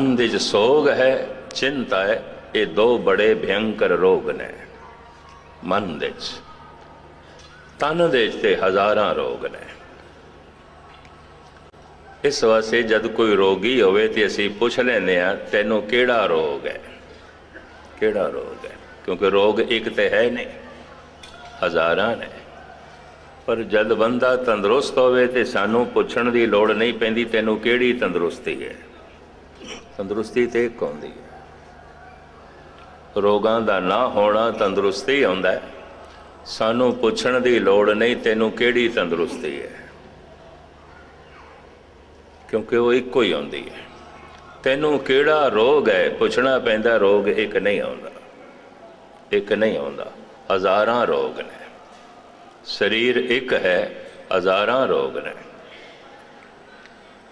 ਮਨ ਚ ਸੋਗ ਹੈ, ਚਿੰਤਾ ਹੈ, ਇਹ ਦੋ ਬੜੇ ਭਿਆਨਕ ਰੋਗ ਨੇ। ਮਨ ਦੇ ਚ, ਤਨ ਦੇ ਚ ਤੇ ਹਜ਼ਾਰਾਂ ਰੋਗ ਨੇ। ਇਸ ਵਾਸਤੇ ਜਦ ਕੋਈ ਰੋਗੀ ਹੋਵੇ ਤੇ ਅਸੀਂ ਪੁੱਛ ਲੈਂਦੇ ਆ ਤੈਨੂੰ ਕਿਹੜਾ ਰੋਗ ਹੈ? ਕਿਹੜਾ ਰੋਗ ਹੈ? ਕਿਉਂਕਿ ਰੋਗ ਇੱਕ ਤੇ ਹੈ ਨਹੀਂ, ਹਜ਼ਾਰਾਂ ਨੇ। ਪਰ ਜਦ ਬੰਦਾ ਤੰਦਰੁਸਤ ਹੋਵੇ ਤੇ ਸਾਨੂੰ ਪੁੱਛਣ ਦੀ ਲੋੜ ਨਹੀਂ ਪੈਂਦੀ, ਤੈਨੂੰ ਕਿਹੜੀ ਤੰਦਰੁਸਤੀ ਹੈ? ਤੰਦਰੁਸਤੀ ਤੇ ਇੱਕ ਆਉਂਦੀ ਹੈ। ਰੋਗਾਂ ਦਾ ਨਾ ਹੋਣਾ ਤੰਦਰੁਸਤੀ ਆਉਂਦਾ ਹੈ। ਸਾਨੂੰ ਪੁੱਛਣ ਦੀ ਲੋੜ ਨਹੀਂ ਤੈਨੂੰ ਕਿਹੜੀ ਤੰਦਰੁਸਤੀ ਹੈ। ਕਿਉਂਕਿ ਉਹ ਇੱਕੋ ਹੀ ਆਉਂਦੀ ਹੈ। ਤੈਨੂੰ ਕਿਹੜਾ ਰੋਗ ਹੈ? ਪੁੱਛਣਾ ਪੈਂਦਾ ਰੋਗ ਇੱਕ ਨਹੀਂ ਆਉਂਦਾ। ਇੱਕ ਨਹੀਂ ਆਉਂਦਾ। ਹਜ਼ਾਰਾਂ ਰੋਗ ਨੇ। ਸਰੀਰ ਇੱਕ ਹੈ, ਹਜ਼ਾਰਾਂ ਰੋਗ ਨੇ।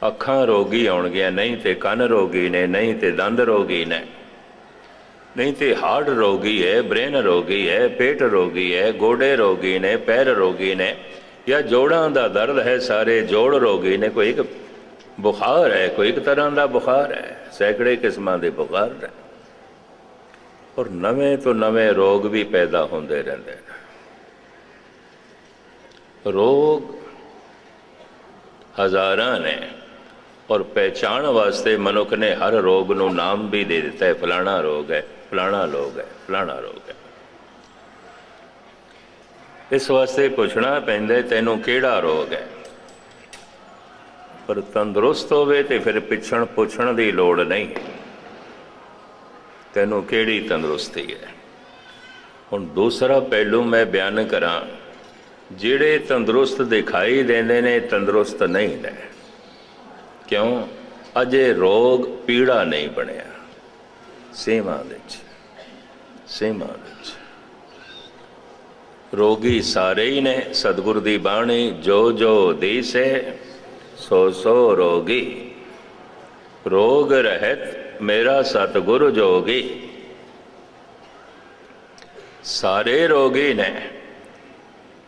ਅੱਖਾਂ ਰੋਗੀ ਆਉਣਗੀਆਂ, ਨਹੀਂ ਤੇ ਕੰਨ ਰੋਗੀ ਨੇ, ਨਹੀਂ ਤੇ ਦੰਦ ਰੋਗੀ ਨੇ। ਨਹੀਂ ਤੇ ਹਾਰਟ ਰੋਗੀ ਹੈ, ਬ੍ਰੇਨ ਰੋਗੀ ਹੈ, ਪੇਟ ਰੋਗੀ ਹੈ, ਗੋਡੇ ਰੋਗੀ ਨੇ, ਪੈਰ ਰੋਗੀ ਨੇ, ਜਾਂ ਜੋੜਾਂ ਦਾ ਦਰਦ ਹੈ, ਸਾਰੇ ਜੋੜ ਰੋਗੀ ਨੇ, ਕੋਈ ਇੱਕ ਬੁਖਾਰ ਹੈ, ਕੋਈ ਇੱਕ ਤਰ੍ਹਾਂ ਦਾ ਬੁਖਾਰ ਹੈ, ਸੈਂਕੜੇ ਕਿਸਮਾਂ ਦੇ ਬੁਖਾਰ ਨੇ। ਔਰ ਨਵੇਂ ਤੋਂ ਨਵੇਂ ਰੋਗ ਵੀ ਪੈਦਾ ਹੁੰਦੇ ਰਹਿੰਦੇ ਨੇ। ਰੋਗ ਹਜ਼ਾਰਾਂ ਨੇ। ਔਰ ਪਹਿਚਾਣ ਵਾਸਤੇ ਮਨੁੱਖ ਨੇ ਹਰ ਰੋਗ ਨੂੰ ਨਾਮ ਵੀ ਦੇ ਦਿੱਤਾ ਹੈ। ਫਲਾਣਾ ਰੋਗ ਹੈ, ਫਲਾਣਾ ਰੋਗ ਹੈ, ਫਲਾਣਾ ਰੋਗ ਹੈ। ਇਸ ਵਾਸਤੇ ਪੁੱਛਣਾ ਪੈਂਦਾ ਤੈਨੂੰ ਕਿਹੜਾ ਰੋਗ ਹੈ? ਪਰ ਤੰਦਰੁਸਤ ਹੋਵੇ ਤੇ ਫਿਰ ਪਿੱਛਣ ਪੁੱਛਣ ਦੀ ਲੋੜ ਨਹੀਂ। ਤੈਨੂੰ ਕਿਹੜੀ ਤੰਦਰੁਸਤੀ ਹੈ? ਹੁਣ ਦੂਸਰਾ ਪਹਿਲੂ ਮੈਂ ਬਿਆਨ ਕਰਾਂ। ਜਿਹੜੇ ਤੰਦਰੁਸਤ ਦਿਖਾਈ ਦਿੰਦੇ ਨੇ, ਤੰਦਰੁਸਤ ਨਹੀਂ ਨੇ। ਕਿਉਂ? ਅਜੇ ਰੋਗ ਪੀੜਾ ਨਹੀਂ ਬਣਿਆ। ਸੀਮਾ ਵਿੱਚ। ਸੀਮਾ ਵਿੱਚ। ਰੋਗੀ ਸਾਰੇ ਹੀ ਨੇ, ਸਤਿਗੁਰ ਦੀ ਬਾਣੀ, ਜੋ ਜੋ ਦੀਸੇ, ਸੋ ਸੋ ਰੋਗੀ। ਰੋਗ ਰਹਿਤ ਮੇਰਾ ਸਤਿਗੁਰ ਜੋਗੀ। ਸਾਰੇ ਰੋਗੀ ਨੇ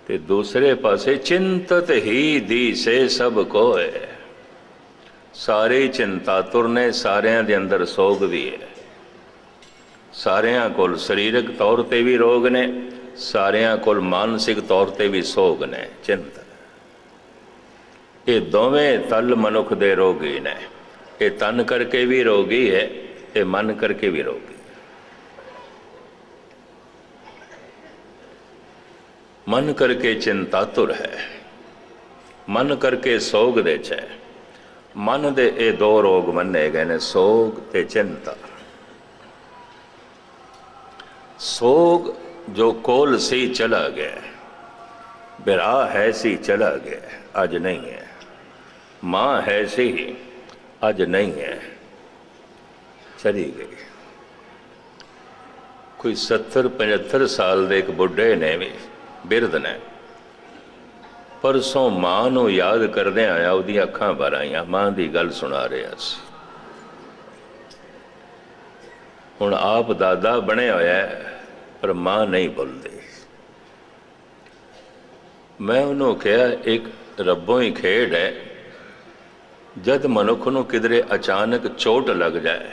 ਤੇ ਦੂਸਰੇ ਪਾਸੇ ਚਿੰਤਤ ਹੀ ਦੀ ਸੇ ਸਭ ਕੋਏ। ਸਾਰੇ ਚਿੰਤਾਤੁਰ ਨੇ ਸਾਰਿਆਂ ਦੇ ਅੰਦਰ ਸੋਗ ਵੀ ਹੈ। ਸਾਰਿਆਂ ਕੋਲ ਸਰੀਰਕ ਤੌਰ ਤੇ ਵੀ ਰੋਗ ਨੇ, ਸਾਰਿਆਂ ਕੋਲ ਮਾਨਸਿਕ ਤੌਰ ਤੇ ਵੀ ਸੋਗ ਨੇ, ਚਿੰਤਾ। ਇਹ ਦੋਵੇਂ ਤਲ ਮਨੁੱਖ ਦੇ ਰੋਗੀ ਨੇ। ਇਹ ਤਨ ਕਰਕੇ ਵੀ ਰੋਗੀ ਹੈ, ਇਹ ਮਨ ਕਰਕੇ ਵੀ ਰੋਗੀ। ਮਨ ਕਰਕੇ ਚਿੰਤਾਤੁਰ ਹੈ। ਮਨ ਕਰਕੇ ਸੋਗ ਦੇ ਚ ਹੈ। ਮਨ ਦੇ ਇਹ ਦੋ ਰੋਗ ਮੰਨੇ ਗਏ ਨੇ, ਸੋਗ ਤੇ ਚਿੰਤਾ। ਸੋਗ ਜੋ ਕੋਲ ਸੀ ਚਲਾ ਗਿਆ ਬਿਰਾ ਹੈ ਸੀ ਚਲਾ ਗਿਆ, ਅੱਜ ਨਹੀਂ ਹੈ। ਮਾਂ ਹੈ ਸੀ, ਅੱਜ ਨਹੀਂ ਹੈ। ਚਲੀ ਗਈ। ਕੋਈ 70 75 ਸਾਲ ਦੇ ਇੱਕ ਬੁੱਢੇ ਨੇ ਵੀ, ਬਿਰਧ ਨੇ ਪਰਸੋਂ ਮਾਂ ਨੂੰ ਯਾਦ ਕਰਦੇ ਆਇਆ ਉਹਦੀਆਂ ਅੱਖਾਂ ਭਰ ਆਈਆਂ। ਮਾਂ ਦੀ ਗੱਲ ਸੁਣਾ ਰਿਹਾ ਸੀ। ਹੁਣ ਆਪ ਦਾਦਾ ਬਣਿਆ ਹੋਇਆ ਪਰ ਮਾਂ ਨਹੀਂ ਬੋਲਦੀ। ਮੈਂ ਉਹਨੂੰ ਕਿਹਾ, ਇੱਕ ਰੱਬੋਂ ਹੀ ਖੇਡ ਹੈ। ਜਦ ਮਨੁੱਖ ਨੂੰ ਕਿਧਰੇ ਅਚਾਨਕ ਚੋਟ ਲੱਗ ਜਾਏ,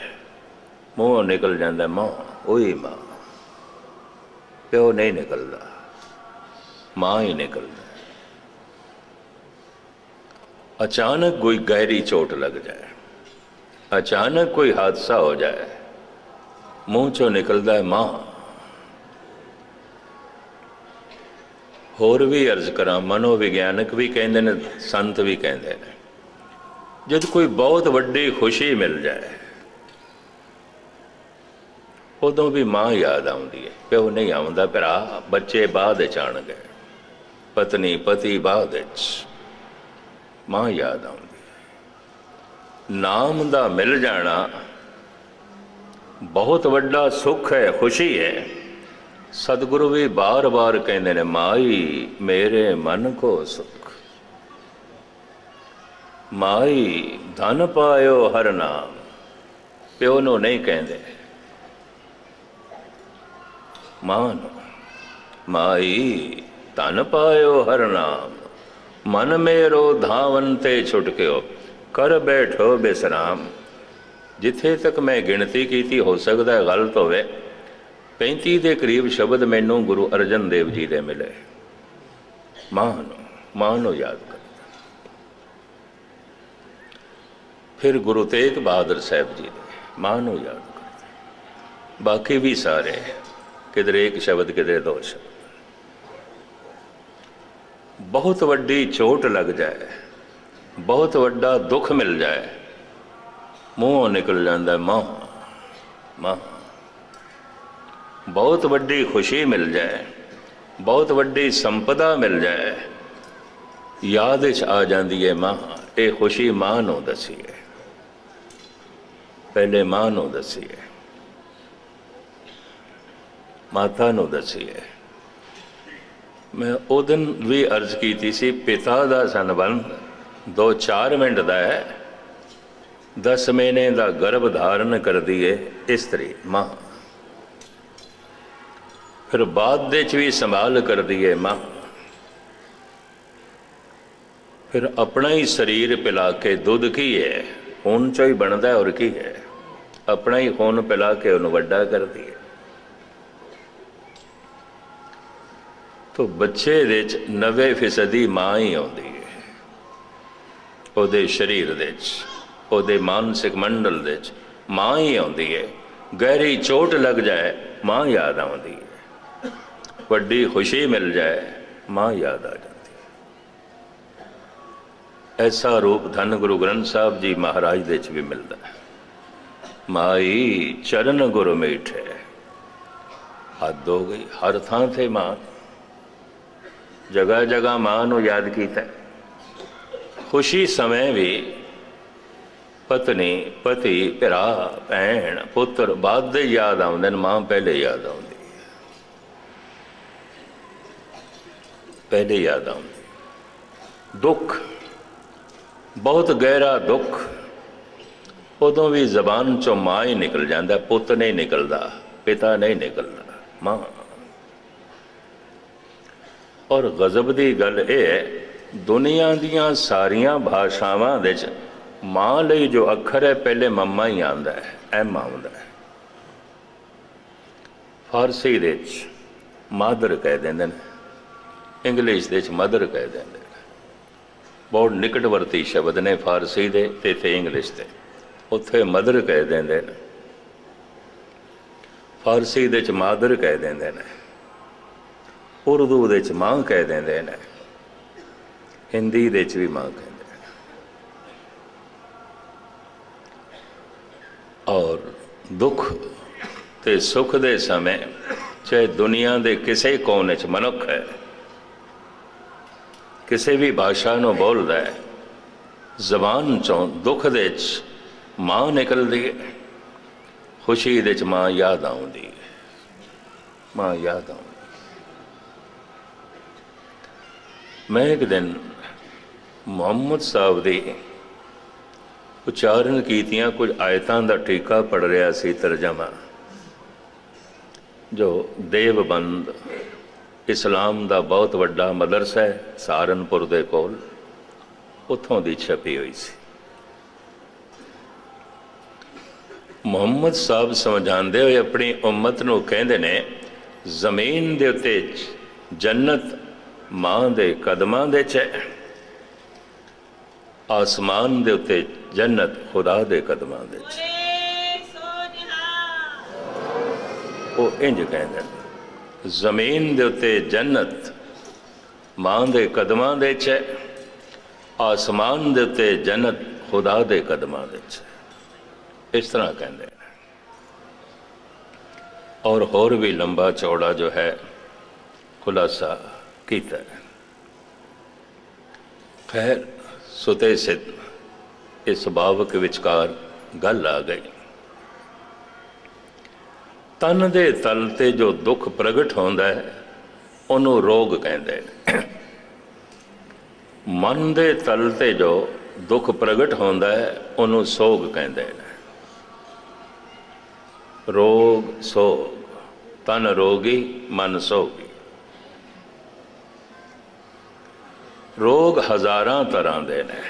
ਮੂੰਹੋਂ ਨਿਕਲ ਜਾਂਦਾ ਮਾਂ ਉਹੀ ਮਾਂ। ਪਿਓ ਨਹੀਂ ਨਿਕਲਦਾ, ਮਾਂ ਹੀ ਨਿਕਲਦਾ। ਅਚਾਨਕ ਕੋਈ ਗਹਿਰੀ ਚੋਟ ਲੱਗ ਜਾਏ। ਅਚਾਨਕ ਕੋਈ ਹਾਦਸਾ ਹੋ ਜਾਏ। ਮੂੰਹ ਚੋਂ ਨਿਕਲਦਾ ਹੈ ਮਾਂ। ਹੋਰ ਵੀ ਅਰਜ਼ ਕਰਾਂ, ਮਨੋਵਿਗਿਆਨਕ ਵੀ ਕਹਿੰਦੇ ਨੇ, ਸੰਤ ਵੀ ਕਹਿੰਦੇ ਨੇ। ਜਦ ਕੋਈ ਬਹੁਤ ਵੱਡੀ ਖੁਸ਼ੀ ਮਿਲ ਜਾਏ, ਉਦੋਂ ਵੀ ਮਾਂ ਯਾਦ ਆਉਂਦੀ ਹੈ ਪਿਓ ਨਹੀਂ ਆਉਂਦਾ ਭਰਾ, ਬੱਚੇ ਬਾਅਦ ਵਿੱਚ ਆਣਗੇ ਪਤਨੀ ਪਤੀ ਬਾਅਦ ਵਿੱਚ। ਮਾਂ ਯਾਦ ਆਉਂਦੀ। ਨਾਮ ਦਾ ਮਿਲ ਜਾਣਾ ਬਹੁਤ ਵੱਡਾ ਸੁੱਖ ਹੈ, ਖੁਸ਼ੀ ਹੈ। ਸਤਿਗੁਰੂ ਵੀ ਬਾਰ-ਬਾਰ ਕਹਿੰਦੇ ਨੇ, ਮਾਈ, ਮੇਰੇ ਮਨ ਕੋ ਸੁਖ। ਮਾਈ, ਧਨ ਪਾਇਓ ਹਰ ਨਾਮ। ਪਿਓ ਨੂੰ ਨਹੀਂ ਕਹਿੰਦੇ। ਮਾਂ ਨੂੰ, ਮਾਈ, ਧਨ ਪਾਇਓ ਹਰ ਨਾਮ। ਮਨ ਮੇਰੋ ਧਾਵਨ ਤੇ ਛੁਟਕਿਓ, ਕਰ ਬੈਠੋ ਬਿਸਰਾਮ। ਜਿੱਥੇ ਤੱਕ ਮੈਂ ਗਿਣਤੀ ਕੀਤੀ, ਹੋ ਸਕਦਾ ਗਲਤ ਹੋਵੇ। 35 ਦੇ ਕਰੀਬ ਸ਼ਬਦ ਮੈਨੂੰ ਗੁਰੂ ਅਰਜਨ ਦੇਵ ਜੀ ਦੇ ਮਿਲੇ। ਮਾਂ ਨੂੰ ਮਾਂ ਨੂੰ ਯਾਦ ਕਰ। ਫਿਰ ਗੁਰੂ ਤੇਗ ਬਹਾਦਰ ਸਾਹਿਬ ਜੀ ਦੇ ਮਾਂ ਨੂੰ ਯਾਦ ਕਰ। ਬਾਕੀ ਵੀ ਸਾਰੇ, ਕਿਧਰੇ ਇੱਕ ਸ਼ਬਦ, ਕਿਧਰੇ ਦੋ ਸ਼ਬਦ। ਬਹੁਤ ਵੱਡੀ ਚੋਟ ਲੱਗ ਜਾਏ, ਬਹੁਤ ਵੱਡਾ ਦੁੱਖ ਮਿਲ ਜਾਏ, ਮੂੰਹੋਂ ਨਿਕਲ ਜਾਂਦਾ ਮਾਂ ਮਾਂ। ਬਹੁਤ ਵੱਡੀ ਖੁਸ਼ੀ ਮਿਲ ਜਾਏ, ਬਹੁਤ ਵੱਡੀ ਸੰਪਦਾ ਮਿਲ ਜਾਏ, ਯਾਦ ਵਿੱਚ ਆ ਜਾਂਦੀ ਹੈ ਮਾਂ, ਇਹ ਖੁਸ਼ੀ ਮਾਂ ਨੂੰ ਦਸੀਏ। ਪਹਿਲੇ ਮਾਂ ਨੂੰ ਦਸੀਏ। ਮਾਤਾ ਨੂੰ ਦਸੀਏ। ਮੈਂ ਉਹ ਦਿਨ ਵੀ ਅਰਜ਼ ਕੀਤੀ ਸੀ, ਪਿਤਾ ਦਾ ਸੰਬੰਧ 2-4 ਮਿੰਟ ਦਾ ਹੈ। 10 ਮਹੀਨੇ ਦਾ ਗਰਭ ਧਾਰਨ ਕਰਦੀ ਹੈ ਇਸਤਰੀ ਮਾਂ। ਫਿਰ ਬਾਅਦ ਦੇ ਚ ਵੀ ਸੰਭਾਲ ਕਰਦੀ ਹੈ ਮਾਂ। ਫਿਰ ਆਪਣਾ ਹੀ ਸਰੀਰ ਪਿਲਾ ਕੇ ਦੁੱਧ ਕੀ ਹੈ ਖੂਨ ਚੋਂ ਹੀ ਬਣਦਾ ਔਰ ਕੀ ਹੈ। ਆਪਣਾ ਹੀ ਖੂਨ ਪਿਲਾ ਕੇ ਉਹਨੂੰ ਵੱਡਾ ਕਰਦੀ ਹੈ ਤੋ ਬੱਚੇ ਦੇ ਚ 90% ਮਾਂ ਹੀ ਆਉਂਦੀ ਹੈ। ਉਹਦੇ ਸਰੀਰ ਦੇ ਚ, ਉਹਦੇ ਮਾਨਸਿਕ ਮੰਡਲ ਦੇ ਚ ਮਾਂ ਹੀ ਆਉਂਦੀ ਹੈ। ਗਹਿਰੀ ਚੋਟ ਲੱਗ ਜਾਏ, ਮਾਂ ਯਾਦ ਆਉਂਦੀ ਹੈ। ਵੱਡੀ ਖੁਸ਼ੀ ਮਿਲ ਜਾਏ, ਮਾਂ ਯਾਦ ਆ ਜਾਂਦੀ ਹੈ। ਐਸਾ ਰੂਪ ਧੰਨ ਗੁਰੂ ਗ੍ਰੰਥ ਸਾਹਿਬ ਜੀ ਮਹਾਰਾਜ ਦੇ ਚ ਵੀ ਮਿਲਦਾ ਹੈ। ਮਾਈ ਚਰਨ ਗੁਰ ਮੀਠੇ। ਹੱਦ ਹੋ ਗਈ, ਹਰ ਥਾਂ ਤੇ ਮਾਂ। ਜਗ੍ਹਾ ਜਗ੍ਹਾ ਮਾਂ ਨੂੰ ਯਾਦ ਕੀਤਾ। ਖੁਸ਼ੀ ਸਮੇਂ ਵੀ ਪਤਨੀ, ਪਤੀ, ਭਰਾ, ਭੈਣ, ਪੁੱਤਰ ਬਾਅਦ ਦੇ ਯਾਦ ਆਉਂਦੇ ਨੇ, ਮਾਂ ਪਹਿਲੇ ਯਾਦ ਆਉਂਦੀ। ਪਹਿਲੇ ਯਾਦ ਆਉਂਦੀ। ਦੁੱਖ, ਬਹੁਤ ਗਹਿਰਾ ਦੁੱਖ, ਉਦੋਂ ਵੀ ਜ਼ਬਾਨ ਚੋਂ ਮਾਂ ਹੀ ਨਿਕਲ ਜਾਂਦਾ, ਪੁੱਤ ਨਹੀਂ ਨਿਕਲਦਾ, ਪਿਤਾ ਨਹੀਂ ਨਿਕਲਦਾ, ਮਾਂ। ਔਰ ਗਜ਼ਬ ਦੀ ਗੱਲ ਇਹ ਹੈ, ਦੁਨੀਆ ਦੀਆਂ ਸਾਰੀਆਂ ਭਾਸ਼ਾਵਾਂ ਵਿੱਚ ਮਾਂ ਲਈ ਜੋ ਅੱਖਰ ਹੈ, ਪਹਿਲੇ ਮੰਮਾ ਹੀ ਆਉਂਦਾ ਹੈ ਐਮ ਆਉਂਦਾ ਹੈ। ਫਾਰਸੀ ਦੇ ਵਿੱਚ ਮਾਦਰ ਕਹਿ ਦਿੰਦੇ ਨੇ, ਇੰਗਲਿਸ਼ ਦੇ ਵਿੱਚ ਮਦਰ ਕਹਿ ਦਿੰਦੇ ਨੇ। ਬਹੁਤ ਨਿਕਟਵਰਤੀ ਸ਼ਬਦ ਨੇ ਫਾਰਸੀ ਦੇ ਤੇ ਤੇ ਇੰਗਲਿਸ਼ ਦੇ। ਉੱਥੇ ਮਦਰ ਕਹਿ ਦਿੰਦੇ ਨੇ, ਫਾਰਸੀ ਦੇ ਵਿੱਚ ਮਾਦਰ ਕਹਿ ਦਿੰਦੇ ਨੇ। ਉਰਦੂ ਦੇ ਵਿੱਚ ਮਾਂ ਕਹਿ ਦਿੰਦੇ ਨੇ। ਹਿੰਦੀ ਦੇ ਵਿੱਚ ਵੀ ਮਾਂ ਕਹਿੰਦੇ ਔਰ ਦੁੱਖ ਤੇ ਸੁੱਖ ਦੇ ਸਮੇਂ ਚਾਹੇ ਦੁਨੀਆ ਦੇ ਕਿਸੇ ਕੋਨੇ ਚ ਮਨੁੱਖ ਹੈ, ਕਿਸੇ ਵੀ ਭਾਸ਼ਾ ਨੂੰ ਬੋਲਦਾ ਹੈ, ਜ਼ਬਾਨ ਚੋਂ ਦੁੱਖ ਦੇ ਚ ਮਾਂ ਨਿਕਲਦੀ ਹੈ, ਖੁਸ਼ੀ ਦੇ ਚ ਮਾਂ ਯਾਦ ਆਉਂਦੀ ਹੈ। ਮਾਂ ਯਾਦ ਆਉਂਦੀ ਮੈਂ ਇੱਕ ਦਿਨ ਮੁਹੰਮਦ ਸਾਹਿਬ ਦੀ ਉਚਾਰਨ ਕੀਤੀਆਂ ਕੁਝ ਆਇਤਾਂ ਦਾ ਟੀਕਾ ਪੜ ਰਿਹਾ ਸੀ ਤਰਜਮਾ, ਜੋ ਦੇਵਬੰਦ ਇਸਲਾਮ ਦਾ ਬਹੁਤ ਵੱਡਾ ਮਦਰਸਾ ਹੈ ਸਹਾਰਨਪੁਰ ਦੇ ਕੋਲ, ਉੱਥੋਂ ਦੀ ਛਪੀ ਹੋਈ ਸੀ। ਮੁਹੰਮਦ ਸਾਹਿਬ ਸਮਝਾਉਂਦੇ ਹੋਏ ਆਪਣੀ ਉਮਤ ਨੂੰ ਕਹਿੰਦੇ ਨੇ, ਜ਼ਮੀਨ ਦੇ ਉੱਤੇ ਜੰਨਤ ਮਾਂ ਦੇ ਕਦਮਾਂ ਦੇ ਚ ਆਸਮਾਨ ਦੇ ਉੱਤੇ ਜੰਨਤ ਖੁਦਾ ਦੇ ਕਦਮਾਂ ਦੇ ਚ। ਉਹ ਇੰਜ ਕਹਿੰਦੇ ਨੇ, ਜ਼ਮੀਨ ਦੇ ਉੱਤੇ ਜੰਨਤ ਮਾਂ ਦੇ ਕਦਮਾਂ ਦੇ ਚ ਆਸਮਾਨ ਦੇ ਉੱਤੇ ਜੰਨਤ ਖੁਦਾ ਦੇ ਕਦਮਾਂ ਦੇ ਚ ਇਸ ਤਰ੍ਹਾਂ ਕਹਿੰਦੇ ਨੇ। ਔਰ ਹੋਰ ਵੀ ਲੰਬਾ ਚੌੜਾ ਜੋ ਹੈ, ਖੁਲਾਸਾ ਕੀਤਾ। ਖੈਰ, ਸੁਤੇ ਸਿੱਧ ਇਸ ਸੁਭਾਵਕ ਵਿਚਕਾਰ ਗੱਲ ਆ ਗਈ। ਤਨ ਦੇ ਤਲ ਤੇ ਜੋ ਦੁੱਖ ਪ੍ਰਗਟ ਹੁੰਦਾ ਹੈ, ਉਹਨੂੰ ਰੋਗ ਕਹਿੰਦੇ ਨੇ। ਮਨ ਦੇ ਤਲ ਤੇ ਜੋ ਦੁੱਖ ਪ੍ਰਗਟ ਹੁੰਦਾ ਹੈ, ਉਹਨੂੰ ਸੋਗ ਕਹਿੰਦੇ ਨੇ। ਰੋਗ, ਸੋਗ। ਤਨ ਰੋਗੀ, ਮਨ ਸੋਗੀ। ਰੋਗ ਹਜ਼ਾਰਾਂ ਤਰ੍ਹਾਂ ਦੇ ਨੇ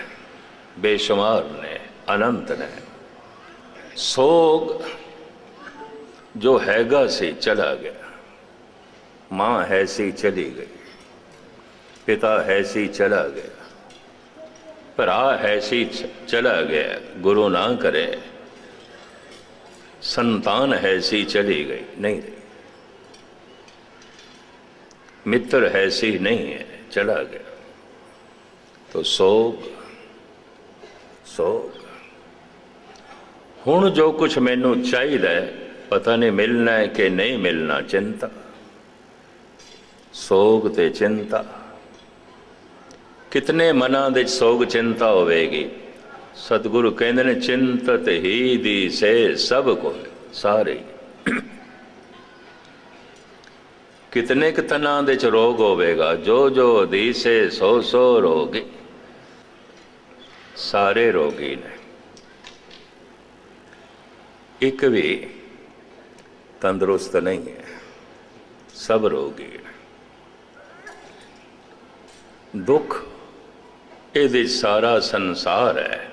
ਬੇਸ਼ੁਮਾਰ ਨੇ ਅਨੰਤ ਨੇ ਸੋਗ ਜੋ ਹੈਗਾ ਸੀ ਚਲਾ ਗਿਆ ਮਾਂ ਹੈ ਸੀ ਚਲੀ ਗਈ ਪਿਤਾ ਹੈ ਸੀ ਚਲਾ ਗਿਆ ਭਰਾ ਹੈ ਸੀ ਚ- ਚਲਾ ਗਿਆ ਗੁਰੂ ਨਾ ਕਰੇ ਸੰਤਾਨ ਹੈ ਸੀ ਚਲੀ ਗਈ ਨਹੀਂ ਰਹੀ ਮਿੱਤਰ ਹੈ ਸੀ ਨਹੀਂ ਹੈ ਚਲਾ ਗਿਆ ਤੋ ਸੋਗ ਸੋਗ। ਹੁਣ ਜੋ ਕੁਝ ਮੈਨੂੰ ਚਾਹੀਦਾ ਹੈ, ਪਤਾ ਨਹੀਂ ਮਿਲਣਾ ਹੈ ਕਿ ਨਹੀਂ ਮਿਲਣਾ ਚਿੰਤਾ। ਸੋਗ ਤੇ ਚਿੰਤਾ। ਕਿਤਨੇ ਮਨਾਂ ਦੇ ਸੋਗ ਚਿੰਤਾ ਹੋਵੇਗੀ? ਸਤਿਗੁਰੂ ਕਹਿੰਦੇ ਨੇ ਚਿੰਤਤ ਹੀ ਦੀ ਸੇ ਸਭ ਕੋ ਸਾਰੇ। ਹੀ। ਕਿਤਨੇ ਕੁ ਤਨਾਂ ਦੇ ਚ ਰੋਗ ਹੋਵੇਗਾ? ਜੋ ਜੋ ਦੀਸੇ ਸੋ ਸੋ ਰੋਗੇ। ਸਾਰੇ ਰੋਗੀ ਨੇ। ਇੱਕ ਵੀ ਤੰਦਰੁਸਤ ਨਹੀਂ ਹੈ। ਸਭ ਰੋਗੀ ਨੇ। ਦੁੱਖ ਇਹਦੇ ਸਾਰਾ ਸੰਸਾਰ ਹੈ।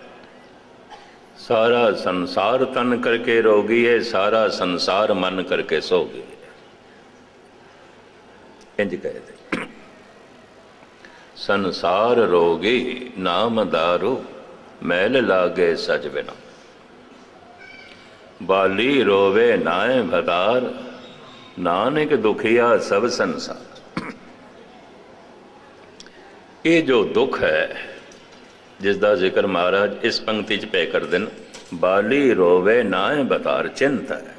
ਸਾਰਾ ਸੰਸਾਰ ਤਨ ਕਰਕੇ ਰੋਗੀ ਹੈ, ਸਾਰਾ ਸੰਸਾਰ ਮਨ ਕਰਕੇ ਸੋਗੀ ਹੈ। ਇੰਜ ਕਹਦੇ ਸੰਸਾਰ ਰੋਗੀ ਨਾਮ ਦਾਰੂ। ਮੈਲ ਲਾਗੇ ਸਜ ਬਿਨਾ ਬਾਲੀ ਰੋਵੇ ਨਾਏ ਭਤਾਰ ਨਾਨਕ ਦੁਖੀਆ ਸਭ ਸੰਸਾਰ ਇਹ ਜੋ ਦੁੱਖ ਹੈ ਜਿਸ ਦਾ ਜ਼ਿਕਰ ਮਹਾਰਾਜ ਇਸ ਪੰਕਤੀ 'ਚ ਪੈ ਕਰਦੇ ਨੇ ਬਾਲੀ ਰੋਵੇ ਨਾਏ ਬਤਾਰ ਚਿੰਤਾ ਹੈ।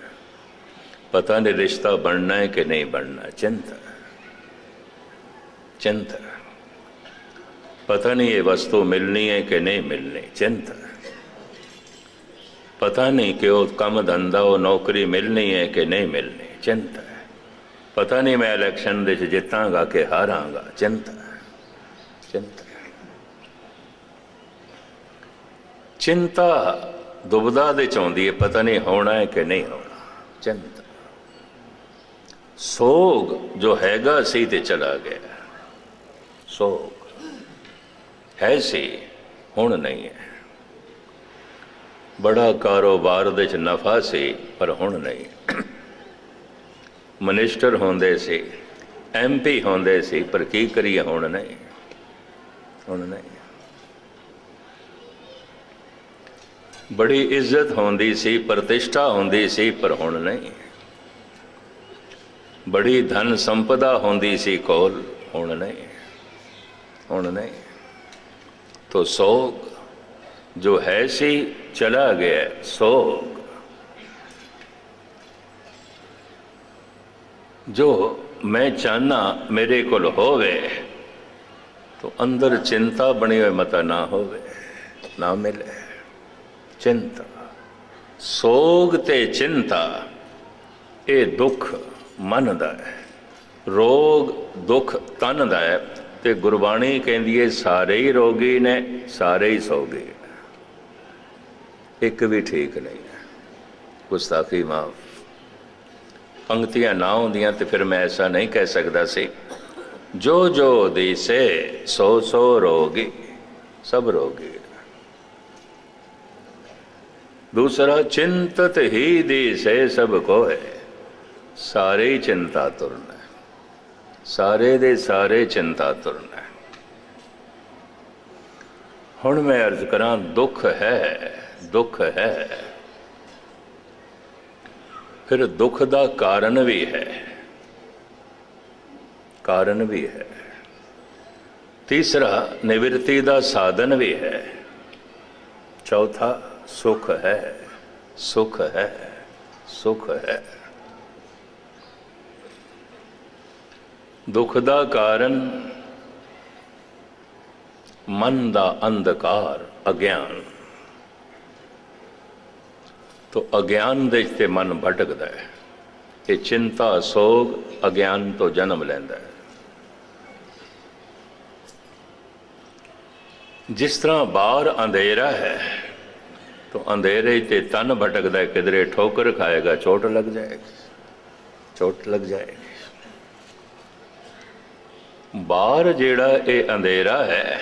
ਪਤਾ ਨਹੀਂ ਰਿਸ਼ਤਾ ਬਣਨਾ ਹੈ ਕਿ ਨਹੀਂ ਬਣਨਾ ਚਿੰਤਾ ਹੈ। ਚਿੰਤਾ ਹੈ। ਪਤਾ ਨਹੀਂ ਇਹ ਵਸਤੂ ਮਿਲਣੀ ਹੈ ਕਿ ਨਹੀਂ ਮਿਲਣੀ, ਚਿੰਤਾ ਹੈ। ਪਤਾ ਨਹੀਂ ਕਿ ਉਹ ਕੰਮ ਧੰਦਾ, ਉਹ ਨੌਕਰੀ ਮਿਲਣੀ ਹੈ ਕਿ ਨਹੀਂ ਮਿਲਣੀ, ਚਿੰਤਾ ਪਤਾ ਨਹੀਂ ਮੈਂ ਇਲੈਕਸ਼ਨ ਦੇ ਵਿੱਚ ਜਿੱਤਾਂਗਾ ਕਿ ਹਾਰਾਂਗਾ, ਚਿੰਤਾ ਚਿੰਤਾ ਚਿੰਤਾ ਦੁਬਦਾ ਦੇ ਚਾਉਂਦੀ ਹੈ, ਪਤਾ ਨਹੀਂ ਹੋਣਾ ਹੈ ਕਿ ਨਹੀਂ ਹੋਣਾ, ਚਿੰਤਾ ਸੋਗ ਜੋ ਹੈਗਾ ਸੀ ਤੇ ਚਲਾ ਗਿਆ। ਸੋਗ। ਹੈ ਸੀ, ਹੁਣ ਨਹੀਂ ਹੈ। ਬੜਾ ਕਾਰੋਬਾਰ ਦੇ ਚ ਨਫਾ ਸੀ, ਪਰ ਹੁਣ ਨਹੀਂ। ਮਨਿਸਟਰ ਹੁੰਦੇ ਸੀ ਐਮਪੀ ਹੁੰਦੇ ਸੀ, ਪਰ ਕੀ ਕਰੀਏ ਹੁਣ ਨਹੀਂ। ਹੁਣ ਨਹੀਂ। ਬੜੀ ਇੱਜ਼ਤ ਹੁੰਦੀ ਸੀ, ਪ੍ਰਤਿਸ਼ਠਾ ਹੁੰਦੀ ਸੀ, ਪਰ ਹੁਣ ਨਹੀਂ। ਬੜੀ ਧਨ ਸੰਪਦਾ ਹੁੰਦੀ ਸੀ ਕੋਲ, ਹੁਣ ਨਹੀਂ। ਹੁਣ ਨਹੀਂ। ਤੋ ਸੋਗ ਜੋ ਹੈ ਸੀ ਚਲਾ ਗਿਆ ਸੋਗ ਜੋ ਮੈਂ ਚਾਹਨਾ ਮੇਰੇ ਕੋਲ ਹੋਵੇ ਤੋ ਅੰਦਰ ਚਿੰਤਾ ਬਣੀ ਹੋਈ ਮਤਾ ਨਾ ਹੋਵੇ ਨਾ ਮਿਲੇ ਚਿੰਤਾ ਸੋਗ ਤੇ ਚਿੰਤਾ ਇਹ ਦੁੱਖ ਮਨ ਦਾ ਹੈ ਰੋਗ ਦੁੱਖ ਤਨ ਦਾ ਹੈ ਤੇ ਗੁਰਬਾਣੀ ਕਹਿੰਦੀ ਹੈ ਸਾਰੇ ਹੀ ਰੋਗੀ ਨੇ, ਸਾਰੇ ਹੀ ਸੋਗੀ ਨੇ। ਇੱਕ ਵੀ ਠੀਕ ਨਹੀਂ ਗੁਸਤਾਖੀ ਮਾਫ। ਪੰਕਤੀਆਂ ਨਾ ਹੁੰਦੀਆਂ ਤੇ ਫਿਰ ਮੈਂ ਐਸਾ ਨਹੀਂ ਕਹਿ ਸਕਦਾ ਸੀ। ਜੋ ਜੋ ਦਿਸੇ, ਸੋ ਸੋ ਰੋਗੀ, ਸਭ ਰੋਗੀ ਦੂਸਰਾ, ਚਿੰਤਤ ਹੀ ਦਿਸੇ ਸਭ ਕੋਏ ਸਾਰੇ ਹੀ ਚਿੰਤਾ ਤੁਰਨ। ਸਾਰੇ ਦੇ ਸਾਰੇ ਚਿੰਤਾ ਤੁਰਨ ਹੁਣ ਮੈਂ ਅਰਜ਼ ਕਰਾਂ, ਦੁੱਖ ਹੈ ਦੁੱਖ ਹੈ। ਫਿਰ ਦੁੱਖ ਦਾ ਕਾਰਨ ਵੀ ਹੈ। ਕਾਰਨ ਵੀ ਹੈ। ਤੀਸਰਾ, ਨਿਵਰਤੀ ਦਾ ਸਾਧਨ ਵੀ ਹੈ। ਚੌਥਾ, ਸੁਖ ਹੈ ਸੁਖ ਹੈ ਸੁਖ ਹੈ। ਦੁੱਖ ਦਾ ਕਾਰਨ ਮਨ ਦਾ ਅੰਧਕਾਰ, ਅਗਿਆਨ। ਤੋਂ ਅਗਿਆਨ ਦੇ ਤੇ ਮਨ ਭਟਕਦਾ ਹੈ। ਇਹ ਚਿੰਤਾ, ਸੋਗ ਅਗਿਆਨ ਤੋਂ ਜਨਮ ਲੈਂਦਾ ਹੈ। ਜਿਸ ਤਰ੍ਹਾਂ ਬਾਹਰ ਅੰਧੇਰਾ ਹੈ, ਤਾਂ ਅੰਧੇਰੇ ਤੇ ਤਨ ਭਟਕਦਾ ਕਿਧਰੇ ਠੋਕਰ ਖਾਏਗਾ, ਚੋਟ ਲੱਗ ਜਾਏਗੀ। ਚੋਟ ਲੱਗ ਜਾਏਗੀ। ਬਾਹਰ ਜਿਹੜਾ ਇਹ ਅੰਧੇਰਾ ਹੈ,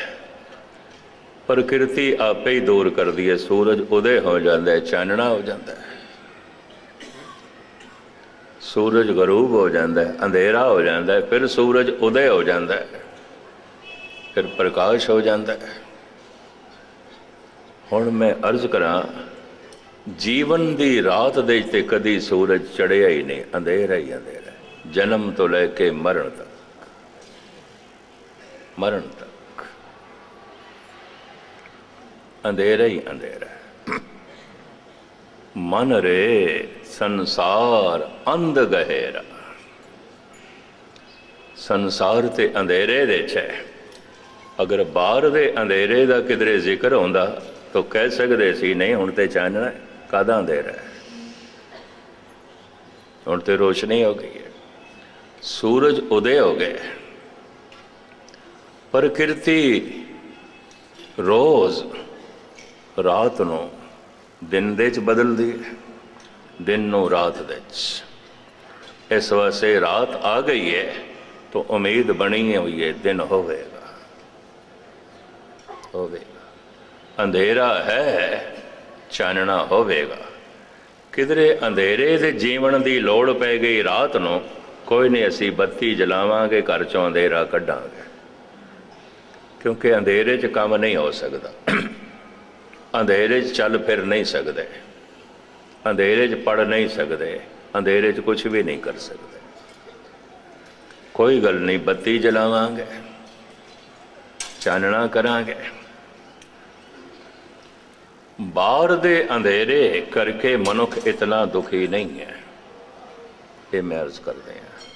ਪ੍ਰਕਿਰਤੀ ਆਪੇ ਹੀ ਦੂਰ ਕਰਦੀ ਹੈ, ਸੂਰਜ ਉਦੇ ਹੋ ਜਾਂਦਾ ਹੈ, ਚਾਨਣਾ ਹੋ ਜਾਂਦਾ ਹੈ। ਸੂਰਜ ਗਰੂਬ ਹੋ ਜਾਂਦਾ ਹੈ, ਅੰਧੇਰਾ ਹੋ ਜਾਂਦਾ ਹੈ, ਫਿਰ ਸੂਰਜ ਉਦੇ ਹੋ ਜਾਂਦਾ ਹੈ, ਫਿਰ ਪ੍ਰਕਾਸ਼ ਹੋ ਜਾਂਦਾ ਹੈ। ਹੁਣ ਮੈਂ ਅਰਜ਼ ਕਰਾਂ, ਜੀਵਨ ਦੀ ਰਾਤ ਦੇ ਤੇ ਕਦੀ ਸੂਰਜ ਚੜਿਆ ਹੀ ਨਹੀਂ, ਅੰਧੇਰਾ ਹੀ ਅੰਧੇਰਾ ਜਨਮ ਤੋਂ ਲੈ ਕੇ ਮਰਨ ਤੱਕ। ਮਰਨ ਤੱਕ। ਅੰਧੇਰਾ ਹੀ ਅੰਧੇਰਾ ਹੈ। ਮਨ ਰੇ ਸੰਸਾਰ ਅੰਧ ਗਹਿਰਾ। ਸੰਸਾਰ ਤੇ ਅੰਧੇਰੇ ਦੇ ਚ ਅਗਰ ਬਾਹਰ ਦੇ ਅੰਧੇਰੇ ਦਾ ਕਿਧਰੇ ਜ਼ਿਕਰ ਹੁੰਦਾ ਤਾਂ ਕਹਿ ਸਕਦੇ ਸੀ ਨਹੀਂ ਹੁਣ ਤੇ ਚਾਨਣਾ ਹੈ, ਕਾਹਦਾ ਅੰਧੇਰਾ ਹੁਣ ਤੇ ਰੋਸ਼ਨੀ ਹੋ ਗਈ ਹੈ। ਸੂਰਜ ਉਦੇ ਹੋ ਗਏ ਪ੍ਰਕਿਰਤੀ ਰੋਜ਼ ਰਾਤ ਨੂੰ ਦਿਨ ਦੇ ਚ ਬਦਲਦੀ ਹੈ, ਦਿਨ ਨੂੰ ਰਾਤ ਦੇ ਚ। ਇਸ ਵਾਸਤੇ ਰਾਤ ਆ ਗਈ ਹੈ ਤਾਂ ਉਮੀਦ ਬਣੀ ਹੋਈ ਹੈ, ਦਿਨ ਹੋਵੇਗਾ। ਹੋਵੇਗਾ। ਅੰਧੇਰਾ ਹੈ, ਚਾਨਣਾ ਹੋਵੇਗਾ। ਕਿਧਰੇ ਅੰਧੇਰੇ ਦੇ ਜੀਵਨ ਦੀ ਲੋੜ ਪੈ ਗਈ ਰਾਤ ਨੂੰ, ਕੋਈ ਨਹੀਂ ਅਸੀਂ ਬੱਤੀ ਜਲਾਵਾਂਗੇ, ਘਰ ਚੋਂ ਅੰਧੇਰਾ ਕੱਢਾਂਗੇ। ਕਿਉਂਕਿ ਅੰਧੇਰੇ 'ਚ ਕੰਮ ਨਹੀਂ ਹੋ ਸਕਦਾ। ਅੰਧੇਰੇ 'ਚ ਚੱਲ ਫਿਰ ਨਹੀਂ ਸਕਦੇ। ਅੰਧੇਰੇ 'ਚ ਪੜ ਨਹੀਂ ਸਕਦੇ। ਅੰਧੇਰੇ 'ਚ ਕੁਝ ਵੀ ਨਹੀਂ ਕਰ ਸਕਦੇ। ਕੋਈ ਗੱਲ ਨਹੀਂ, ਬੱਤੀ ਜਲਾਵਾਂਗੇ। ਚਾਨਣਾ ਕਰਾਂਗੇ। ਬਾਹਰ ਦੇ ਅੰਧੇਰੇ ਕਰਕੇ ਮਨੁੱਖ ਇਤਨਾ ਦੁਖੀ ਨਹੀਂ ਹੈ। ਇਹ ਮੈਂ ਅਰਜ਼ ਕਰਦੇ ਹਾਂ।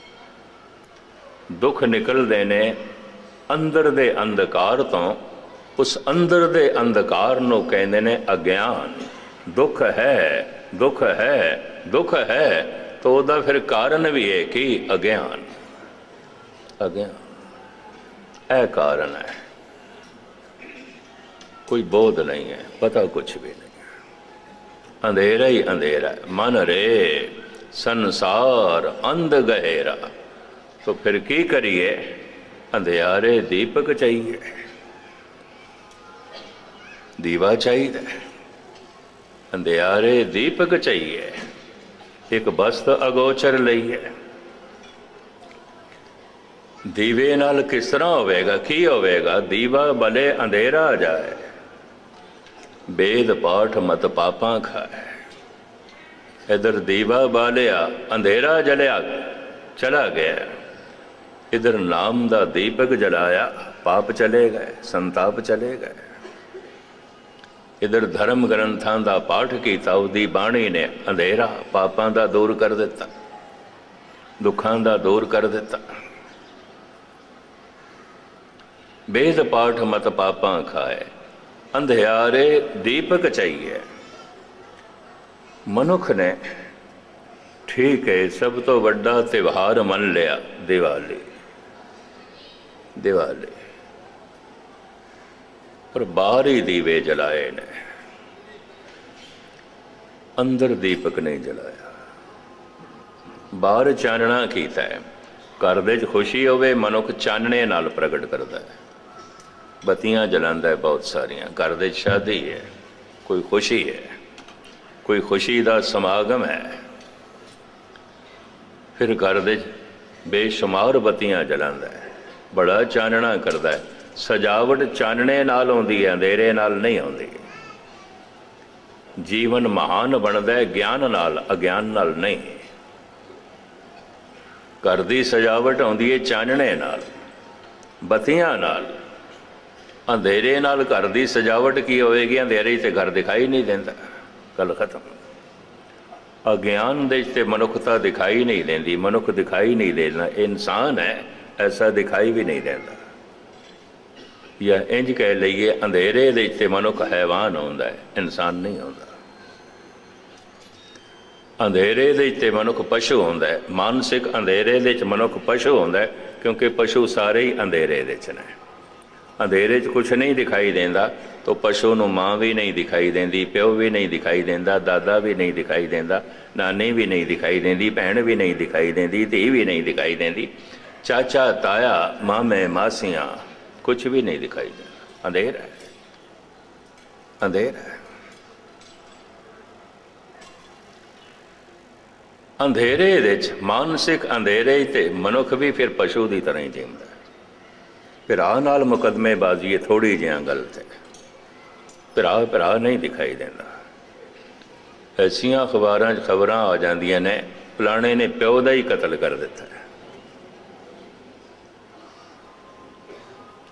ਦੁੱਖ ਨਿਕਲਦੇ ਨੇ ਅੰਦਰ ਦੇ ਅੰਧਕਾਰ ਤੋਂ, ਉਸ ਅੰਦਰ ਦੇ ਅੰਧਕਾਰ ਨੂੰ ਕਹਿੰਦੇ ਨੇ ਅਗਿਆਨ। ਦੁੱਖ ਹੈ ਦੁੱਖ ਹੈ ਦੁੱਖ ਹੈ, ਤਾਂ ਉਹਦਾ ਫਿਰ ਕਾਰਨ ਵੀ ਹੈ ਕਿ ਅਗਿਆਨ। ਅਗਿਆਨ। ਇਹ ਕਾਰਨ ਹੈ। ਕੋਈ ਬੋਧ ਨਹੀਂ ਹੈ, ਪਤਾ ਕੁਝ ਵੀ ਨਹੀਂ। ਅੰਧੇਰਾ ਹੀ ਅੰਧੇਰਾ ਮਨ ਰੇ, ਸੰਸਾਰ ਅੰਧ ਗਹਿਰਾ। ਤੋ ਫਿਰ ਕੀ ਕਰੀਏ? ਅੰਧਿਆਰੇ ਦੀਪਕ ਚਾਹੀਏ। ਦੀਵਾ ਚਾਹੀਦਾ ਅੰਧਿਆਰੇ ਦੀਪਕ ਚਾਹੀਏ। ਇੱਕ ਬਸਤ ਅਗੋਚਰ ਲਈਏ। ਦੀਵੇ ਨਾਲ ਕਿਸ ਤਰ੍ਹਾਂ ਹੋਵੇਗਾ, ਕੀ ਹੋਵੇਗਾ? ਦੀਵਾ ਬਲੇ ਅੰਧੇਰਾ ਆ ਜਾਏ। ਬੇਦ ਪਾਠ ਮਤ ਪਾਪਾਂ ਖਾਏ। ਇਧਰ ਦੀਵਾ ਬਾਲਿਆ, ਅੰਧੇਰਾ ਜਲਿਆ, ਚਲਾ ਗਿਆ। ਇਧਰ ਨਾਮ ਦਾ ਦੀਪਕ ਜਲਾਇਆ ਪਾਪ ਚਲੇ ਗਏ ਸੰਤਾਪ ਚਲੇ ਗਏ ਇਧਰ ਧਰਮ ਗ੍ਰੰਥਾਂ ਦਾ ਪਾਠ ਕੀਤਾ ਉਹਦੀ ਬਾਣੀ ਨੇ ਅੰਧੇਰਾ ਪਾਪਾਂ ਦਾ ਦੂਰ ਕਰ ਦਿੱਤਾ ਦੁੱਖਾਂ ਦਾ ਦੂਰ ਕਰ ਦਿੱਤਾ ਵੇਦ ਪਾਠ ਮਤ ਪਾਪਾਂ ਖਾਏ ਅੰਧਿਆਰੇ ਦੀਪਕ ਚਾਹੀਏ ਮਨੁੱਖ ਨੇ ਠੀਕ ਹੈ ਸਭ ਤੋਂ ਵੱਡਾ ਤਿਉਹਾਰ ਮੰਨ ਲਿਆ ਦੀਵਾਲੀ ਦੀਵਾਲੀ। ਪਰ ਬਾਹਰ ਹੀ ਦੀਵੇ ਜਲਾਏ ਨੇ। ਅੰਦਰ ਦੀਪਕ ਨਹੀਂ ਜਲਾਇਆ। ਬਾਹਰ ਚਾਨਣਾ ਕੀਤਾ ਹੈ। ਘਰ ਦੇ 'ਚ ਖੁਸ਼ੀ ਹੋਵੇ, ਮਨੁੱਖ ਚਾਨਣੇ ਨਾਲ ਪ੍ਰਗਟ ਕਰਦਾ ਹੈ। ਬਤੀਆਂ ਜਲਾਉਂਦਾ ਹੈ ਬਹੁਤ ਸਾਰੀਆਂ। ਘਰ ਦੇ ਸ਼ਾਦੀ ਹੈ। ਕੋਈ ਖੁਸ਼ੀ ਹੈ। ਕੋਈ ਖੁਸ਼ੀ ਦਾ ਸਮਾਗਮ ਹੈ। ਫਿਰ ਘਰ ਦੇ ਬੇਸ਼ੁਮਾਰ ਬਤੀਆਂ ਜਲਾਉਂਦਾ ਹੈ। ਬੜਾ ਚਾਨਣਾ ਕਰਦਾ ਹੈ। ਸਜਾਵਟ ਚਾਨਣੇ ਨਾਲ ਆਉਂਦੀ ਹੈ, ਅੰਧੇਰੇ ਨਾਲ ਨਹੀਂ ਆਉਂਦੀ। ਜੀਵਨ ਮਹਾਨ ਬਣਦਾ ਹੈ, ਗਿਆਨ ਨਾਲ, ਅਗਿਆਨ ਨਾਲ ਨਹੀਂ। ਘਰ ਦੀ ਸਜਾਵਟ ਆਉਂਦੀ ਹੈ ਚਾਨਣੇ ਨਾਲ, ਬਤੀਆਂ ਨਾਲ। ਅੰਧੇਰੇ ਨਾਲ ਘਰ ਦੀ ਸਜਾਵਟ ਕੀ ਹੋਵੇਗੀ? ਅੰਧੇਰੇ 'ਚ ਤੇ ਘਰ ਦਿਖਾਈ ਨਹੀਂ ਦਿੰਦਾ। ਗੱਲ ਖਤਮ। ਅਗਿਆਨ ਦੇ 'ਚ ਮਨੁੱਖਤਾ ਦਿਖਾਈ ਨਹੀਂ ਦਿੰਦੀ, ਮਨੁੱਖ ਦਿਖਾਈ ਨਹੀਂ ਦੇਣਾ। ਇਨਸਾਨ ਹੈ। ਐਸਾ ਦਿਖਾਈ ਵੀ ਨਹੀਂ ਦਿੰਦਾ। ਜਾਂ ਇੰਜ ਕਹਿ ਲਈਏ, ਅੰਧੇਰੇ ਦੇ 'ਚ ਤੇ ਮਨੁੱਖ ਹੈਵਾਨ ਹੁੰਦਾ ਹੈ, ਇਨਸਾਨ ਨਹੀਂ ਹੁੰਦਾ। ਅੰਧੇਰੇ ਦੇ 'ਚ ਤੇ ਮਨੁੱਖ ਪਸ਼ੂ ਹੁੰਦਾ ਹੈ। ਮਾਨਸਿਕ ਅੰਧੇਰੇ ਦੇ ਵਿੱਚ ਮਨੁੱਖ ਪਸ਼ੂ ਹੁੰਦਾ ਹੈ, ਕਿਉਂਕਿ ਪਸ਼ੂ ਸਾਰੇ ਹੀ ਅੰਧੇਰੇ ਦੇ ਵਿੱਚ ਨੇ। ਅੰਧੇਰੇ 'ਚ ਕੁਝ ਨਹੀਂ ਦਿਖਾਈ ਦਿੰਦਾ, ਤਾਂ ਪਸ਼ੂ ਨੂੰ ਮਾਂ ਵੀ ਨਹੀਂ ਦਿਖਾਈ ਦਿੰਦੀ, ਪਿਓ ਵੀ ਨਹੀਂ ਦਿਖਾਈ ਦਿੰਦਾ, ਦਾਦਾ ਵੀ ਨਹੀਂ ਦਿਖਾਈ ਦਿੰਦਾ, ਨਾਨੀ ਵੀ ਨਹੀਂ ਦਿਖਾਈ ਦਿੰਦੀ, ਭੈਣ ਵੀ ਨਹੀਂ ਦਿਖਾਈ ਦਿੰਦੀ, ਧੀ ਵੀ ਨਹੀਂ ਦਿਖਾਈ ਦਿੰਦੀ। ਚਾਚਾ, ਤਾਇਆ, ਮਾਮੇ, ਮਾਸੀਆਂ ਕੁਝ ਵੀ ਨਹੀਂ ਦਿਖਾਈ ਦਿੰਦਾ ਅੰਧੇਰਾ ਹੈ। ਅੰਧੇਰਾ ਹੈ। ਅੰਧੇਰੇ ਦੇ ਵਿੱਚ ਮਾਨਸਿਕ ਅੰਧੇਰੇ ਤੇ ਮਨੁੱਖ ਵੀ ਫਿਰ ਪਸ਼ੂ ਦੀ ਤਰ੍ਹਾਂ ਹੀ ਜੀਉਂਦਾ ਹੈ। ਭਰਾ ਨਾਲ ਮੁਕਦਮੇਬਾਜ਼ੀ ਇਹ ਥੋੜੀ ਜਿਹਾ ਗਲਤ ਹੈ ਭਰਾ ਭਰਾ ਨਹੀਂ ਦਿਖਾਈ ਦਿੰਦਾ। ਐਸੀਆਂ ਅਖਬਾਰਾਂ 'ਚ ਖਬਰਾਂ ਆ ਜਾਂਦੀਆਂ ਨੇ, ਫਲਾਣੇ ਨੇ ਪਿਓ ਦਾ ਹੀ ਕਤਲ ਕਰ ਦਿੱਤਾ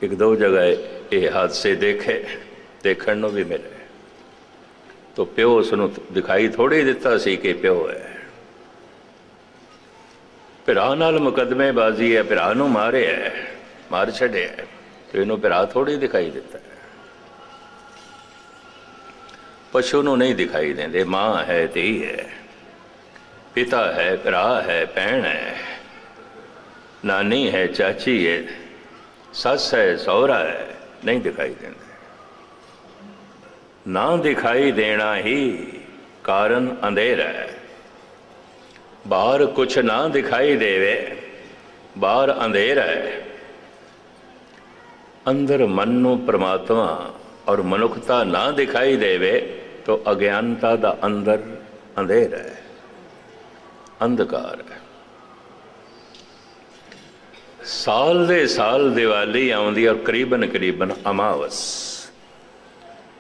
ਇੱਕ ਦੋ ਜਗ੍ਹਾ ਇਹ ਹਾਦਸੇ ਦੇਖੇ, ਦੇਖਣ ਨੂੰ ਵੀ ਮਿਲੇ। ਤੋ ਪਿਓ ਉਸ ਨੂੰ ਦਿਖਾਈ ਥੋੜੀ ਦਿੱਤਾ ਸੀ ਕਿ ਪਿਓ ਹੈ। ਭਰਾ ਨਾਲ ਮੁਕਦਮੇਬਾਜ਼ੀ ਹੈ, ਭਰਾ ਨੂੰ ਮਾਰਿਆ ਮਾਰ ਛੱਡਿਆ ਤੇ ਇਹਨੂੰ ਭਰਾ ਥੋੜੀ ਦਿਖਾਈ ਦਿੱਤਾ ਪਸ਼ੂ ਨੂੰ ਨਹੀਂ ਦਿਖਾਈ ਦਿੰਦੇ, ਮਾਂ ਹੈ, ਧੀ ਹੈ, ਪਿਤਾ ਹੈ, ਭਰਾ ਹੈ, ਭੈਣ ਹੈ, ਨਾਨੀ ਹੈ, ਚਾਚੀ ਹੈ ਸੱਸ ਹੈ, ਸਹੁਰਾ ਹੈ, ਨਹੀਂ ਦਿਖਾਈ ਦਿੰਦੇ। ਨਾ ਦਿਖਾਈ ਦੇਣਾ ਹੀ ਕਾਰਨ ਅੰਧੇਰਾ ਹੈ। ਬਾਹਰ ਕੁਛ ਨਾ ਦਿਖਾਈ ਦੇਵੇ, ਬਾਹਰ ਅੰਧੇਰਾ ਹੈ। ਅੰਦਰ ਮਨ ਨੂੰ ਪ੍ਰਮਾਤਮਾ ਔਰ ਮਨੁੱਖਤਾ ਨਾ ਦਿਖਾਈ ਦੇਵੇ, ਤਾਂ ਅਗਿਆਨਤਾ ਦਾ ਅੰਦਰ ਅੰਧੇਰਾ ਹੈ। ਅੰਧਕਾਰ ਹੈ। ਸਾਲ ਦੇ ਸਾਲ ਦੀਵਾਲੀ ਆਉਂਦੀ ਔਰ ਕਰੀਬਨ ਕਰੀਬਨ ਅਮਾਵਸ।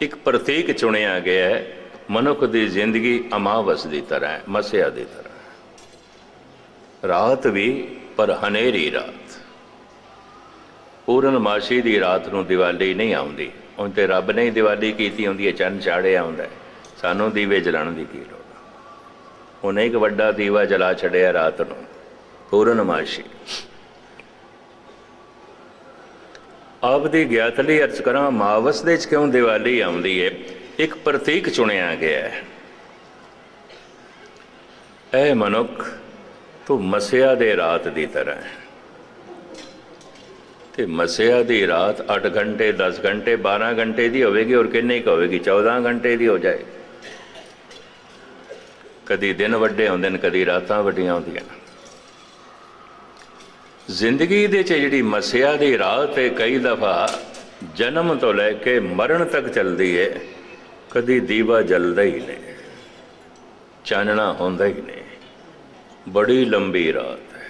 ਇੱਕ ਪ੍ਰਤੀਕ ਚੁਣਿਆ ਗਿਆ ਹੈ, ਮਨੁੱਖ ਦੀ ਜ਼ਿੰਦਗੀ ਅਮਾਵਸ ਦੀ ਤਰ੍ਹਾਂ ਹੈ, ਮਸਿਆ ਦੀ ਤਰ੍ਹਾਂ ਰਾਤ ਵੀ ਪਰ ਹਨੇਰੀ ਰਾਤ। ਪੂਰਨਮਾਸ਼ੀ ਦੀ ਰਾਤ ਨੂੰ ਦੀਵਾਲੀ ਨਹੀਂ ਆਉਂਦੀ। ਹੁਣ ਤੇ ਰੱਬ ਨੇ ਦੀਵਾਲੀ ਕੀਤੀ ਹੁੰਦੀ ਹੈ, ਚੰਨ ਚਾੜਿਆ ਹੁੰਦਾ ਸਾਨੂੰ ਦੀਵੇ ਜਲਾਉਣ ਦੀ ਕੀ ਲੋੜ ਉਹਨੇ ਇੱਕ ਵੱਡਾ ਦੀਵਾ ਜਲਾ ਛੱਡਿਆ ਰਾਤ ਨੂੰ, ਪੂਰਨਮਾਸ਼ੀ। ਆਪ ਦੀ ਗਿਆਤ ਲਈ ਅਰਜ਼ ਕਰਾਂ, ਮਾਵਸ ਦੇ ਵਿੱਚ ਕਿਉਂ ਦੀਵਾਲੀ ਆਉਂਦੀ ਹੈ ਇੱਕ ਪ੍ਰਤੀਕ ਚੁਣਿਆ ਗਿਆ ਹੈ। ਐ ਮਨੁੱਖ ਤੂੰ ਮਸਿਆ ਦੇ ਰਾਤ ਦੀ ਤਰ੍ਹਾਂ ਹੈ। ਤੇ ਮਸਿਆ ਦੀ ਰਾਤ 8 ਘੰਟੇ 10 ਘੰਟੇ 12 ਘੰਟੇ ਦੀ ਹੋਵੇਗੀ ਔਰ ਕਿੰਨੀ ਕੁ ਹੋਵੇਗੀ? 14 ਘੰਟੇ ਦੀ ਹੋ ਜਾਏ ਕਦੀ ਦਿਨ ਵੱਡੇ ਹੁੰਦੇ ਨੇ, ਕਦੀ ਰਾਤਾਂ ਵੱਡੀਆਂ ਹੁੰਦੀਆਂ ਨੇ। ਜ਼ਿੰਦਗੀ ਦੇ ਚ ਜਿਹੜੀ ਮਸਿਆ ਦੀ ਰਾਹ ਤੇ ਕਈ ਦਫਾ ਜਨਮ ਤੋਂ ਲੈ ਕੇ ਮਰਨ ਤੱਕ ਚੱਲਦੀ ਹੈ ਕਦੀ ਦੀਵਾ ਜਲਦਾ ਹੀ ਨਹੀਂ, ਚਾਨਣਾ ਹੁੰਦਾ ਹੀ ਨਹੀਂ। ਬੜੀ ਲੰਬੀ ਰਾਤ ਹੈ।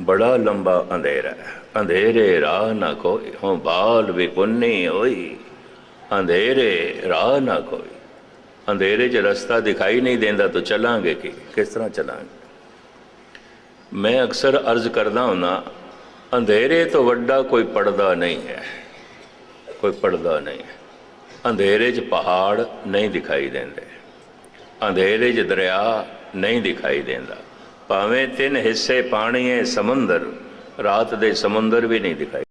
ਬੜਾ ਲੰਬਾ ਅੰਧੇਰਾ ਹੈ। ਅੰਧੇਰੇ ਰਾਹ ਨਾ ਕੋਈ ਹੋਂ ਬਾਲ ਵੀ ਪੁੰਨੀ ਹੋਈ। ਅੰਧੇਰੇ ਰਾਹ ਨਾ ਕੋਈ। ਅੰਧੇਰੇ 'ਚ ਰਸਤਾ ਦਿਖਾਈ ਨਹੀਂ ਦਿੰਦਾ, ਤਾਂ ਚੱਲਾਂਗੇ ਕਿ? ਕਿਸ ਤਰ੍ਹਾਂ ਚੱਲਾਂਗੇ? ਮੈਂ ਅਕਸਰ ਅਰਜ਼ ਕਰਦਾ ਹੁੰਨਾ, ਅੰਧੇਰੇ ਤੋਂ ਵੱਡਾ ਕੋਈ ਪਰਦਾ ਨਹੀਂ ਹੈ। ਕੋਈ ਪਰਦਾ ਨਹੀਂ ਹੈ। ਅੰਧੇਰੇ 'ਚ ਪਹਾੜ ਨਹੀਂ ਦਿਖਾਈ ਦਿੰਦੇ। ਅੰਧੇਰੇ 'ਚ ਦਰਿਆ ਨਹੀਂ ਦਿਖਾਈ ਦਿੰਦਾ। ਭਾਵੇਂ ਤਿੰਨ ਹਿੱਸੇ ਪਾਣੀ ਹੈ, ਸਮੁੰਦਰ। ਰਾਤ ਦੇ ਸਮੁੰਦਰ ਵੀ ਨਹੀਂ ਦਿਖਾਈ